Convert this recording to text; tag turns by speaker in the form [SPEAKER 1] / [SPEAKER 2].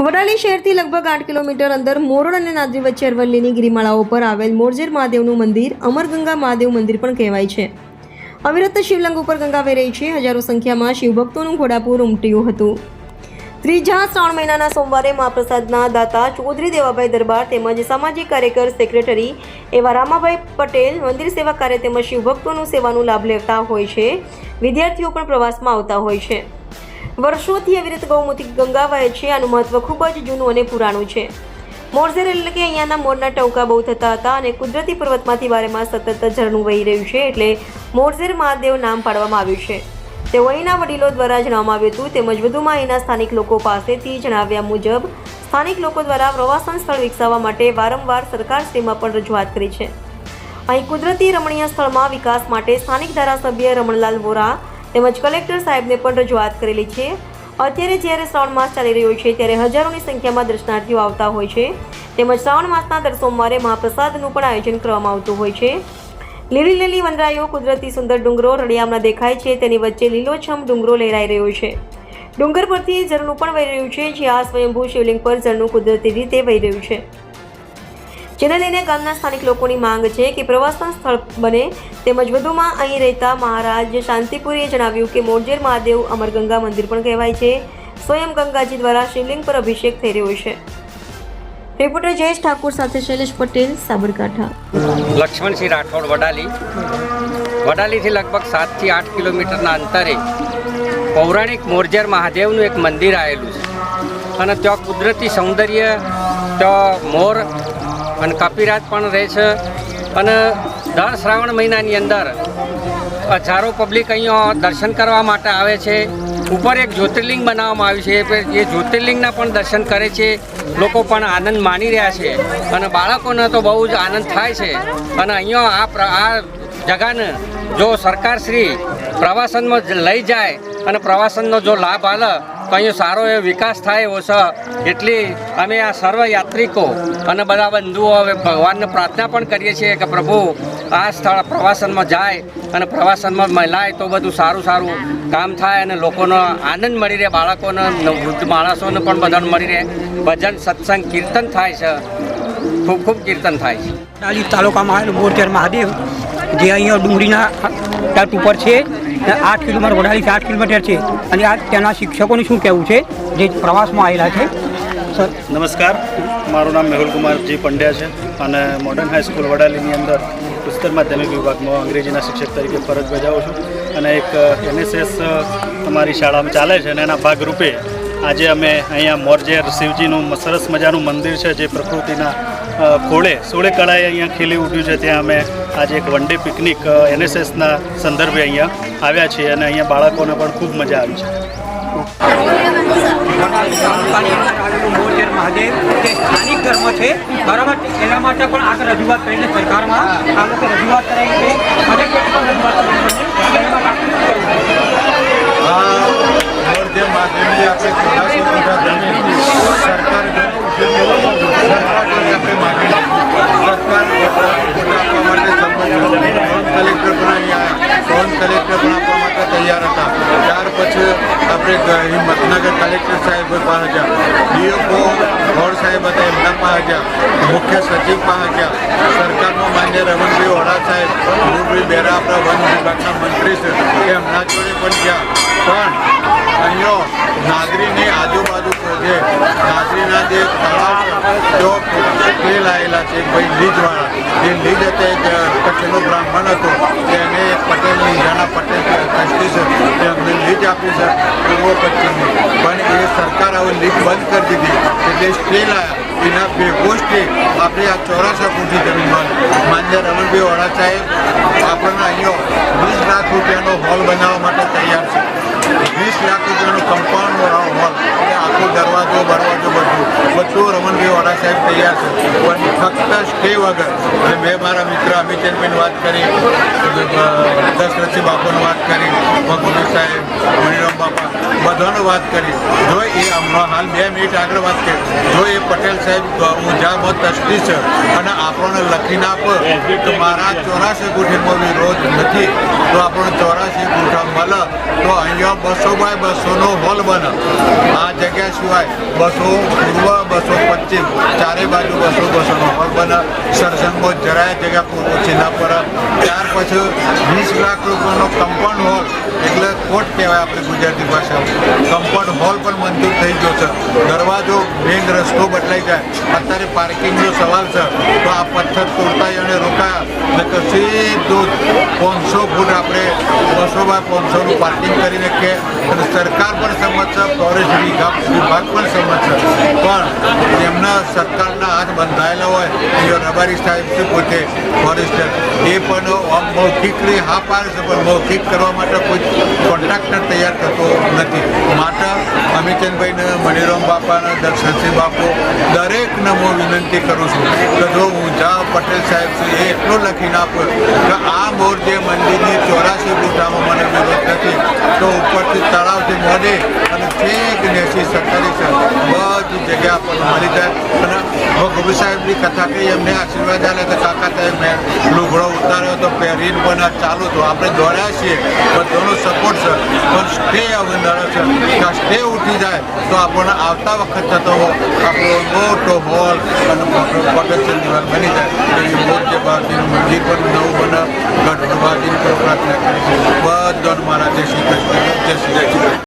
[SPEAKER 1] વડાલી શહેરથી લગભગ આઠ કિલોમીટર અંદર મોરડ અને નાદરી વચ્ચે અરવલ્લીની ગિરિમાળાઓ પર આવેલ મોરજેર મહાદેવનું મંદિર અમરગંગા મહાદેવ મંદિર પણ કહેવાય છે. અવિરત શિવલંગ ઉપર ગંગા વહી છે. હજારો સંખ્યામાં શિવભક્તોનું ઘોડાપુર ઉમટ્યું હતું. ત્રીજા શ્રાવણ મહિનાના સોમવારે મહાપ્રસાદના દાતા ચૌધરી દેવાભાઈ દરબાર તેમજ સામાજિક કાર્યકર સેક્રેટરી એવા રામાભાઈ પટેલ મંદિર સેવા કાર્ય તેમજ શિવભક્તોનું સેવાનું લાભ લેતા હોય છે. વિદ્યાર્થીઓ પણ પ્રવાસમાં આવતા હોય છે. વર્ષોથી અવિરત રીતે ગંગા ગંગાવાય છે, આનું મહત્વ ખૂબ જ જૂનું અને પુરાણું છે. મોરઝેર એટલે કે અહીંયાના મોરના ટવકા બહુ થતા હતા અને કુદરતી પર્વતમાંથી વારેમાં સતત ઝરણું વહી રહ્યું છે એટલે મોરઝેર મહાદેવ નામ પાડવામાં આવ્યું છે. તેઓ અહીંના વડીલો દ્વારા જણાવવામાં આવ્યું હતું, તેમજ વધુમાં અહીંના સ્થાનિક લોકો પાસેથી જણાવ્યા મુજબ, સ્થાનિક લોકો દ્વારા પ્રવાસન સ્થળ વિકસાવવા માટે વારંવાર સરકારશ્રીમાં પણ રજૂઆત કરી છે. અહીં કુદરતી રમણીય સ્થળમાં વિકાસ માટે સ્થાનિક ધારાસભ્ય રમણલાલ વોરા તેમજ કલેક્ટર સાહેબને પણ રજૂઆત કરેલી છે. અત્યારે જ્યારે શ્રાવણ માસ ચાલી રહ્યો છે, ત્યારે હજારોની સંખ્યામાં દર્શનાર્થીઓ આવતા હોય છે. તેમજ શ્રાવણ માસના દર સોમવારે મહાપ્રસાદનું પણ આયોજન કરવામાં આવતું હોય છે. લીલી લીલી વંદરાઈઓ કુદરતી સુંદર ડુંગરો રળિયામણા દેખાય છે, તેની વચ્ચે લીલોછમ ડુંગરો લહેરાઈ રહ્યો છે. ડુંગર પરથી ઝરણું પણ વહી રહ્યું છે, જે આ સ્વયંભૂ શિવલિંગ પર ઝરણું કુદરતી રીતે વહી રહ્યું છે. જેને લઈને ગામના સ્થાનિક લોકોની માંગ છે કે પ્રવાસન સ્થળ બને તેમજ વધુમાં અહીં રહેતા મહારાજ શાંતિપુરીએ જણાવ્યું કે મોરજેર મહાદેવ અમરગંગા મંદિર પણ કહેવાય છે. સ્વયં ગંગાજી દ્વારા શિવલિંગ પર અભિષેક થઈ રહ્યો છે. રિપોર્ટર જયેશ ઠાકુર સાથે શૈલેષ પટેલ, સાબરકાંઠા.
[SPEAKER 2] લક્ષ્મણસિંહ રાઠોડ વડાલી. વડાલીથી લગભગ સાતથી આઠ કિલોમીટરના અંતરે પૌરાણિક મોરજર મહાદેવનું એક મંદિર આવેલું છે. અને ત્યાં કુદરતી સૌંદર્ય, ત્યાં મોર અને કપિરાજ પણ રહે છે. અને દર શ્રાવણ મહિનાની અંદર હજારો પબ્લિક અહીંયા દર્શન કરવા માટે આવે છે. ઉપર એક જ્યોતિર્લિંગ બનાવવામાં આવ્યું છે. એ જ્યોતિર્લિંગના પણ દર્શન કરે છે. લોકો પણ આનંદ માણી રહ્યા છે. અને બાળકોને તો બહુ જ આનંદ થાય છે. અને અહીંયા આ આ જગાને જો સરકારશ્રી પ્રવાસનમાં લઈ જાય અને પ્રવાસનનો જો લાભ આલે, તો અહીંયા સારો એવો વિકાસ થાય એવો છે. એટલી અમે આ સર્વ યાત્રિકો અને બધા બંધુઓ હવે ભગવાનને પ્રાર્થના પણ કરીએ છીએ કે પ્રભુ, આ સ્થળ પ્રવાસનમાં જાય અને પ્રવાસનમાં મહિલાય તો બધું સારું સારું કામ થાય અને લોકોનો આનંદ મળી રહે, બાળકોને, વૃદ્ધ માણસોને પણ બધાને મળી રહે. ભજન, સત્સંગ, કીર્તન થાય છે. ખૂબ ખૂબ કીર્તન થાય છે.
[SPEAKER 3] વડાલી તાલુકામાં આવેલું મોરચર મહાદેવ જે અહીંયા ડુંગળીના તટ ઉપર છે અને આઠ કિલોમીટર વડાલીથી આઠ કિલોમીટર છે. અને આ ત્યાંના શિક્ષકોનું શું કહેવું છે? જે પ્રવાસમાં આવેલા છે. સર.
[SPEAKER 4] નમસ્કાર. મારું નામ મેહુલ કુમારજી પંડ્યા છે અને મોડર્ન હાઈસ્કૂલ વડાલીની અંદર ઉત્તર માધ્યમિક વિભાગમાં અંગ્રેજીના શિક્ષક તરીકે ફરજ બજાવું છું. અને એક એનએસએસ અમારી શાળામાં ચાલે છે અને એના ભાગરૂપે આજે અમે અહીંયા મોરજેર શિવજીનું સરસ મજાનું મંદિર છે જે પ્રકૃતિના ખોળે, સોળે કળાએ અહીંયા ખીલી ઉઠ્યું છે. ત્યાં અમે આજે એક વન ડે પિકનિક એનએસએસના સંદર્ભે અહીંયા આવ્યા છીએ અને અહીંયા બાળકોને પણ ખૂબ મજા આવી છે.
[SPEAKER 3] રજૂઆત કરીને સરકારમાં રજૂઆત કરાઈ છે.
[SPEAKER 5] તૈયાર હતા ત્યાર પછી આપણે હિંમતનગર કલેક્ટર સાહેબ પાસે ગયા ડીએફઓ ગોળ સાહેબ હતા એમના પાસે ગયા મુખ્ય સચિવ પાસે ગયા સરકારમાં માન્ય રમણભાઈ ઓળા સાહેબ બેરા આપણા વન વિભાગના મંત્રી છે એમના જોડે પણ ગયા પણ અહીંયા નાગરીની આજુબાજુ જે નાગરીના જે તળાવ છે તેઓ તેલ આવેલા છે, ભાઈ લીજવાળા, જે લીજ હતા પટેલનો બ્રાહ્મણ હતો તેને પટેલની, ઈજાના પટેલ ટ્રસ્ટી છે, તે અમને લીજ આપી છે, પૂર્વ પશ્ચિમની પણ એ સરકાર હવે લીજ બંધ કરી દીધી, એટલે સ્ટે લાયા એના સ્ટે આપણે આ ચોરાસા ફૂટની જમીનમાં માન્ય રમણભાઈ વડા સાહેબ આપણને અહીંયા વીસ લાખ રૂપિયાનો હોલ બનાવવા માટે તૈયાર છે. લાખ રૂપિયાનો કમ્પાઉન્ડ હોલ એટલે આખો દરવાજો, બરવાજો બધું. બધું રમણભાઈ વાળા સાહેબ તૈયાર છે. પણ ફક્ત સ્ટે વગર મેં મારા મિત્ર અમિતચંદભાઈની વાત કરી દશરથસિંહ બાપુની વાત કરી ભગુભાઈ સાહેબ, મણિરામ બાપા, બધાનો વાત કરી. જો એ હાલ બે મિનિટ આગળ વાત કરી. જો એ પટેલ સાહેબ ઊંઝામાં તસ્તી છે અને આપણને લખીને આપ, તો મારા ચોરાસી ગુઠીમાં વિરોધ નથી. તો આપણને ચોરાસી ગુઠા મળે, તો અહીંયા બસો બાય બસોનો હોલ બને. આ જગ્યા સિવાય બસો પૂર્વ, બસો પશ્ચિમ, ચારે બાજુ બસો બસોનો હોલ બને. સરસંગો જરાય જગ્યા પૂર્વ ના પર ત્યાર પછી વીસ લાખ રૂપિયાનો કમ્પાઉન્ડ હોલ એટલે કોટ કહેવાય આપણે ગુજરાતી ભાષામાં. કમ્પાઉન્ડ હોલ પણ મંજૂર થઈ ગયો છે. દરવાજો મેઇન રસ્તો બદલાઈ જાય. અત્યારે પાર્કિંગનો સવાલ છે. તો આ પથ્થર તોડતા અને રોકાયા. ને તો સીધું પાંચસો ફૂટ આપણે બસો બાય પાંચસોનું પાર્કિંગ કરીને કે સરકાર પણ સંમત છે ફોરેસ્ટ વિભાગ પણ સમર્થ છે. પણ એમના સરકારના હાથ બંધાયેલા હોય એ રબારી સાહેબ છે પોતે ફોરેસ્ટર એ પણ મૌખિકની હા પાડે છે, પણ મૌખિક કરવા માટે કોઈ કોન્ટ્રાક્ટર તૈયાર થતો નથી. માટે અમિતચંદભાઈને મણિરામ બાપાના, દર્શનસિંહ બાપુ દરેકને હું વિનંતી કરું છું કે જો ઊંઝા પટેલ સાહેબ છે, એ એટલું લખીને આપે કે આ મોર જે મંદિરની ચોરાસી બુટામાં મને વિરોધ નથી, તો ઉપરથી તળાવથી મોડે અને છેક નેસી સરકારી છે. બધી જગ્યા આપણને મળી જાય. અને ગોબી સાહેબની કથા કહી, એમને આશીર્વાદ આલે તો કાકા સાહેબ મેં લુગડો ઉતાર્યો તો પહેરીન પણ ચાલુ હતું આપણે દોડ્યા છીએ. પણ થોડો સપોર્ટ છે. પણ સ્ટે હવે છે. છે સ્ટે ઉઠી જાય, તો આપણને આવતા વખત થતો આપણો મોટો હોલ અને મોટો પ્રદર્શન દિવાલ બની જાય. એવી મોટે ભારતીનું મંદિર પણ નવું બને ગઢ ભગવાનની પ્રાર્થના કરી છે બધાનું મારા જય શ્રી કૃષ્ણ. જય શ્રી